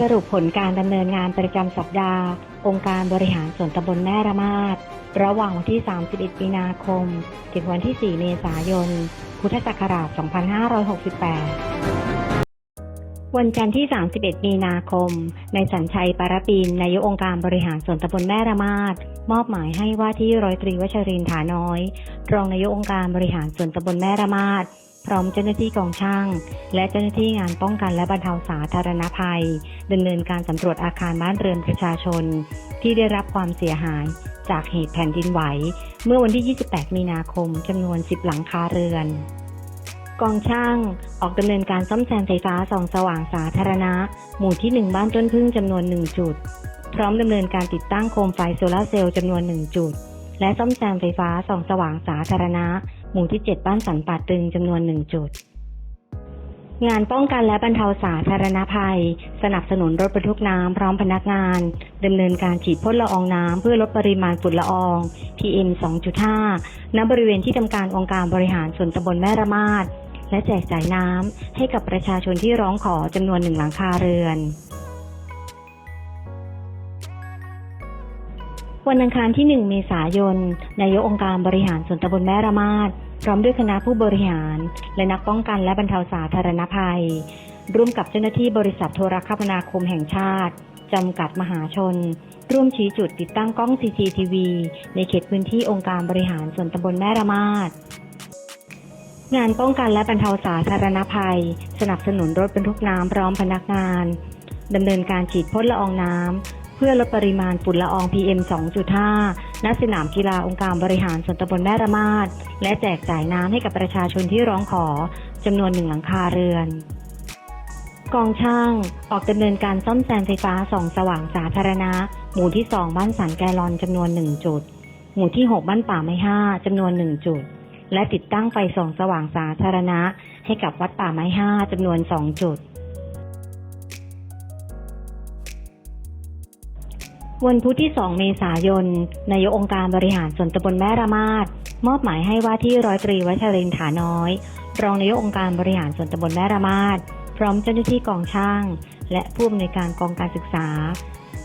สรุปผลการดำเนินงานประจำสัปดาห์ องค์การบริหารส่วนตำบลแม่ระมาดระหว่างวันที่ 31 มีนาคม ถึงวันที่ 4 เมษายน พุทธศักราช 2568 วันจันทร์ที่ 31 มีนาคม ในายสัญชัยปารปินนายกองค์การบริหารส่วนตำบลแม่ระมาดมอบหมายให้ว่าที่ร้อยตรีวชรินทร์ฐาน้อย รองนายกองค์การบริหารส่วนตำบลแม่ระมาด พร้อมเจ้าหน้าที่กองช่าง และเจ้าหน้าที่งานป้องกันและบรรเทาสาธารณภัยดำเนินการสำรวจอาคารบ้านเรือนประชาชน ที่ได้รับความเสียหายจากเหตุแผ่นดินไหว เมื่อวันที่ 28 มีนาคมจำนวน 10 หลังคาเรือน กองช่างออกดำเนินการซ่อมแซมไฟฟ้าส่องสว่างสาธารณะ หมู่ที่ 1 บ้านต้นพึ่งจำนวน 1 จุด พร้อมดำเนินการติดตั้งโคมไฟโซลาร์เซลล์จำนวน 1 จุด และซ่อมแซมไฟฟ้าส่องสว่างสาธารณะ หมู่ที่ 7 บ้านสันป่าตึงจำนวน1จุด งานป้องกันและบรรเทาสาธารณภัย สนับสนุนรถบรรทุกน้ำพร้อมพนักงานดำเนินการฉีดพ่นละอองน้ำเพื่อลดปริมาณฝุ่นละออง PM 2.5 ณ บริเวณที่ทำการองค์การบริหารส่วนตำบลแม่ระมาดและแจกจ่ายน้ำให้กับประชาชนที่ร้องขอจำนวนหนึ่งหลังคาเรือนวันอังคารที่ 1 เมษายน นายกองค์การบริหารส่วนตำบลแม่ระมาด พร้อมด้วยคณะผู้บริหาร และนักป้องกันและบรรเทาสาธารณภัย ร่วมกับเจ้าหน้าที่บริษัทโทรคมนาคมแห่งชาติ จำกัดมหาชน ร่วมชี้จุดติดตั้งกล้อง CCTV ในเขตพื้นที่องค์การบริหารส่วนตำบลแม่ระมาดงานป้องกันและบรรเทาสาธารณภัย สนับสนุนรถบรรทุกน้ำพร้อมพนักงานดำเนินการฉีดพ่นละอองน้ำเพื่อลดปริมาณฝุ่นละออง PM 2.5 ณสนามกีฬาองค์การบริหารส่วนตำบลแม่ระมาดและแจกจ่ายน้ำให้กับประชาชนที่ร้องขอจำนวนหนึ่งหลังคาเรือน กองช่างออกดำเนินการซ่อมแซมไฟฟ้าส่องสว่างสาธารณะ หมู่ที่ 2 บ้านสันแกลอนจำนวน 1 จุด หมู่ที่ 6 บ้านป่าไม้5จำนวน 1 จุด และติดตั้งไฟส่องสว่างสาธารณะ ให้กับวัดป่าไม้5จำนวน 2 จุด วันพุธที่ 2 เมษายน นายกองค์การบริหารส่วนตำบลแม่ระมาดมอบหมายให้ว่าที่ร้อยตรีวชรินทร์ฐาน้อย รองนายกองค์การบริหารส่วนตำบลแม่ระมาดพร้อมเจ้าหน้าที่กองช่าง และผู้อำนวยการกองการศึกษา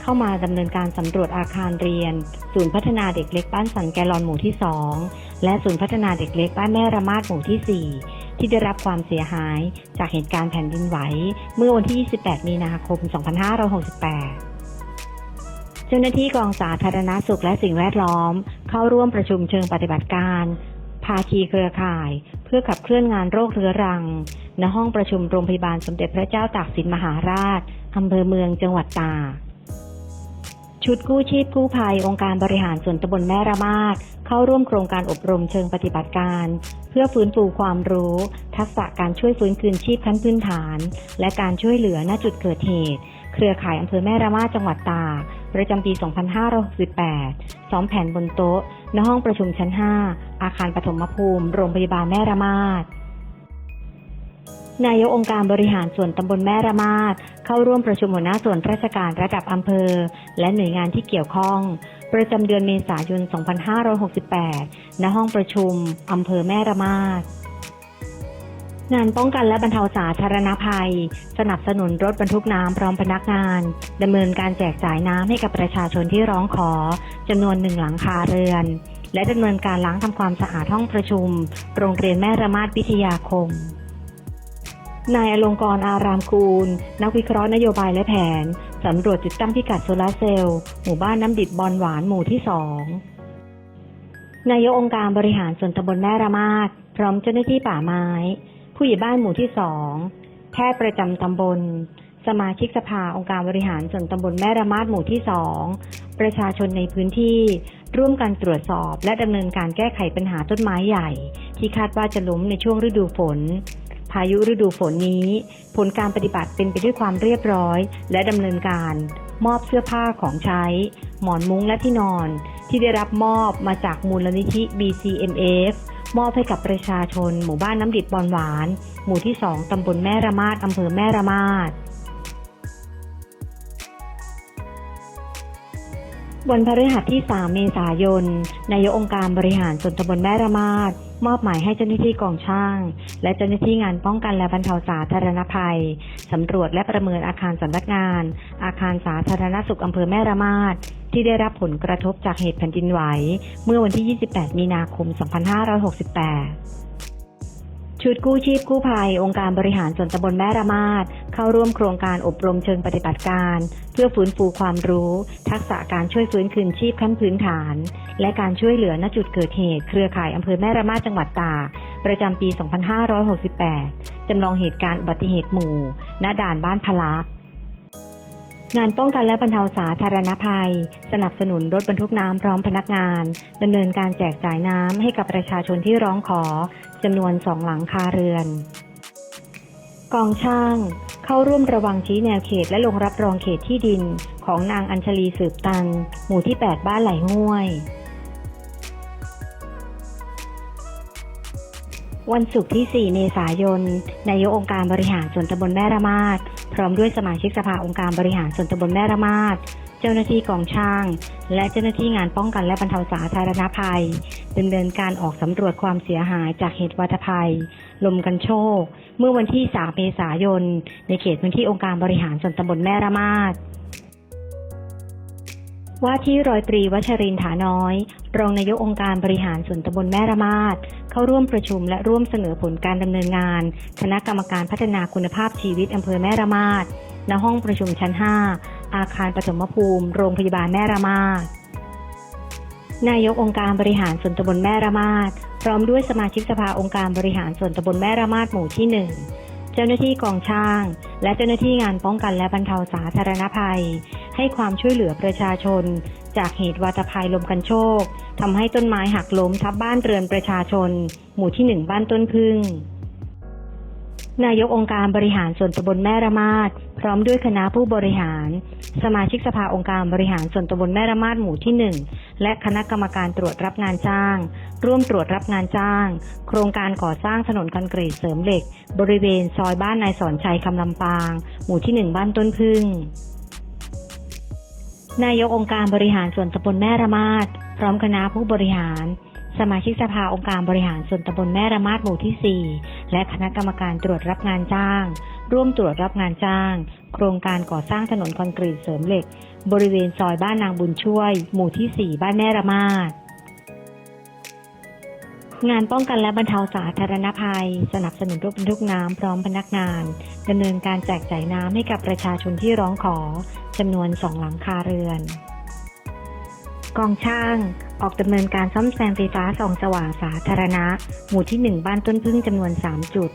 เข้ามาดำเนินการสำรวจอาคารเรียน ศูนย์พัฒนาเด็กเล็กบ้านสันแกลอนหมู่ที่ 2 และศูนย์พัฒนาเด็กเล็กบ้านแม่ระมาดหมู่ที่ 4 ที่ได้รับความเสียหายจากเหตุการณ์แผ่นดินไหว เมื่อวันที่ 28 มีนาคม 2568 เจ้าหน้าที่กองสาธารณาสุขและสิ่งแวดล้อม เข้าร่วมประชุมเชิงปฏิบัติการ ภาคีเครือข่าย เพื่อขับเคลื่อนงานโรคเรื้อรัง ณห้องประชุมโรงพยาบาลสมเด็จพระเจ้าตากสินมหาราชอำเภอเมืองจังหวัดตากชุดกู้ชีพกู้ภัยองค์การบริหารส่วนตำบลแม่ระมาดเข้าร่วมโครงการอบรมเชิงปฏิบัติการ เพื่อฟื้นฟูความรู้ ทักษะการช่วยฟื้นคืนชีพขั้นพื้นฐาน และการช่วยเหลือณจุดเกิดเหตุ เครือข่ายอำเภอแม่ระมาดจังหวัดตาก ประจำปี 2568ซ้อมแผนบนโต๊ะ ณ ห้องประชุมชั้น 5 อาคารปฐมภูมิ โรงพยาบาลแม่ระมาดนายกองค์การบริหารส่วนตำบลแม่ระมาดเข้าร่วมประชุมหัวหน้าส่วนราชการระดับอำเภอ และหน่วยงานที่เกี่ยวข้อง ประจำเดือนเมษายน 2568 ณ ห้องประชุมอำเภอแม่ระมาด งานป้องกันและบรรเทาสาธารณภัย สนับสนุนรถบรรทุกน้ำพร้อมพนักงานดำเนินการแจกจ่ายน้ำให้กับประชาชนที่ร้องขอจำนวนหนึ่งหลังคาเรือน และดำเนินการล้างทำความสะอาดห้องประชุม โรงเรียนแม่ระมาดวิทยาคมนายอลงกรอารามกูล นักวิเคราะห์นโยบายและแผน สำรวจจุดตั้งพิกัดโซลาร์เซลล์หมู่บ้านน้ำดิบบอนหวานหมู่ที่สองนายกองค์การบริหารส่วนตำบลแม่ระมาดพร้อมเจ้าหน้าที่ป่าไม้ ผู้ใหญ่บ้านหมู่ที่สอง แพทย์ประจำตำบล สมาชิกสภาองค์การบริหารส่วนตำบลแม่ระมาดหมู่ที่สอง ประชาชนในพื้นที่ร่วมกันตรวจสอบและดำเนินการแก้ไขปัญหาต้นไม้ใหญ่ ที่คาดว่าจะล้มในช่วงฤดูฝน พายุฤดูฝนนี้ ผลการปฏิบัติเป็นไปด้วยความเรียบร้อย และดำเนินการ มอบเสื้อผ้าของใช้ หมอนมุ้งและที่นอน ที่ได้รับมอบมาจากมูลนิธิ BCMF มอบให้กับประชาชน หมู่บ้านน้ำดิบบอนหวาน หมู่ที่ 2 ตำบลแม่ระมาดอำเภอแม่ระมาด วันพฤหัสที่ 3 เมษายน นายกองค์การบริหารส่วนตำบลแม่ระมาดมอบหมายให้เจ้าหน้าที่กองช่าง และเจ้าหน้าที่งานป้องกันและบรรเทาสาธารณภัย สำรวจและประเมินอาคารสำนักงาน อาคารสาธารณสุขอำเภอแม่ระมาด ที่ได้รับผลกระทบจากเหตุแผ่นดินไหว เมื่อวันที่ 28 มีนาคม 2568ชุดกู้ชีพกู้ภัย องค์การบริหารส่วนตำบลแม่ระมาดเข้าร่วมโครงการอบรมเชิงปฏิบัติการ เพื่อฟื้นฟูความรู้ ทักษะการช่วยฟื้นคืนชีพขั้นพื้นฐาน และการช่วยเหลือณจุดเกิดเหตุ เครือข่ายอำเภอแม่ระมาดจังหวัดตากประจำปี 2568 จำลองเหตุการณ์อุบัติเหตุหมู่ ณด่านบ้านพละ งานป้องกันและบรรเทาสาธารณภัย สนับสนุนรถบรรทุกน้ำพร้อมพนักงานดำเนินการแจกจ่ายน้ำให้กับประชาชนที่ร้องขอจำนวนสองหลังคาเรือน กองช่าง เข้าร่วมระวังชี้แนวเขตและลงรับรองเขตที่ดิน ของนางอัญชลีสืบตัน หมู่ที่ 8 บ้านไหลห้วย วันศุกร์ที่ 4 เมษายนนายกองค์การบริหารส่วนตำบลแม่ระมาด พร้อมด้วยสมาชิกสภาองค์การบริหารส่วนตำบลแม่ระมาดเจ้าหน้าที่กองช่าง และเจ้าหน้าที่งานป้องกันและบรรเทาสาธารณภัยดำเนินการออกสำรวจความเสียหายจากเหตุวัตภัย ลมกันโชค เมื่อวันที่ 3 เมษายน ในเขตพื้นที่องค์การบริหารส่วนตำบลแม่ระมาด ว่าที่ร้อยตรีวัชรินทร์ถาน้อย รองนายกองค์การบริหารส่วนตำบลแม่ระมาดเข้าร่วมประชุมและร่วมเสนอผลการดำเนินงาน คณะกรรมการพัฒนาคุณภาพชีวิตอำเภอแม่ระมาดณห้องประชุมชั้น 5 อาคารปฐมภูมิ โรงพยาบาลแม่ระมาดนายกองค์การบริหารส่วนตำบลแม่ระมาดพร้อมด้วยสมาชิกสภาองค์การบริหารส่วนตำบลแม่ระมาดหมู่ที่หนึ่งเจ้าหน้าที่กองช่าง และเจ้าหน้าที่งานป้องกันและบรรเทาสาธารณภัย ให้ความช่วยเหลือประชาชน จากเหตุวาตภัยลมกันโชคทำให้ต้นไม้หักล้มทับบ้านเรือนประชาชน หมู่ที่หนึ่งบ้านต้นพึ่งนายกองค์การบริหารส่วนตำบลแม่ระมาดพร้อมด้วยคณะผู้บริหาร สมาชิกสภาองค์การบริหารส่วนตำบลแม่ระมาดหมู่ที่หนึ่งและคณะกรรมการตรวจรับงานจ้าง ร่วมตรวจรับงานจ้าง โครงการก่อสร้างถนนคอนกรีตเสริมเหล็ก บริเวณซอยบ้านนายสอนชัยคำลำปาง หมู่ที่หนึ่งบ้านต้นพึ่ง นายกองค์การบริหารส่วนตำบลแม่ระมาดพร้อมคณะผู้บริหาร สมาชิกสภาองค์การบริหารส่วนตำบลแม่ระมาดหมู่ที่ 4 และคณะกรรมการตรวจรับงานจ้าง ร่วมตรวจรับงานจ้าง โครงการก่อสร้างถนนคอนกรีตเสริมเหล็ก บริเวณซอยบ้านนางบุญช่วย หมู่ที่ 4 บ้านแม่ระมาด งานป้องกันและบรรเทาสาธารณภัย สนับสนุนรถบรรทุกน้ำพร้อมพนักงานดำเนินการแจกจ่ายน้ำให้กับประชาชนที่ร้องขอจำนวนสองหลังคาเรือน กองช่าง ออกดำเนินการซ่อมแซมไฟฟ้าส่องสว่างสาธารณะ หมู่ที่ 1 บ้านต้นพึ่งจำนวน 3 จุด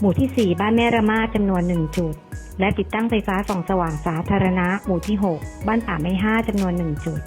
หมู่ที่ 4 บ้านแม่ระมาจำนวน 1 จุด และติดตั้งไฟฟ้าส่องสว่างสาธารณะ หมู่ที่ 6 บ้านป่าไม้5จำนวน 1 จุด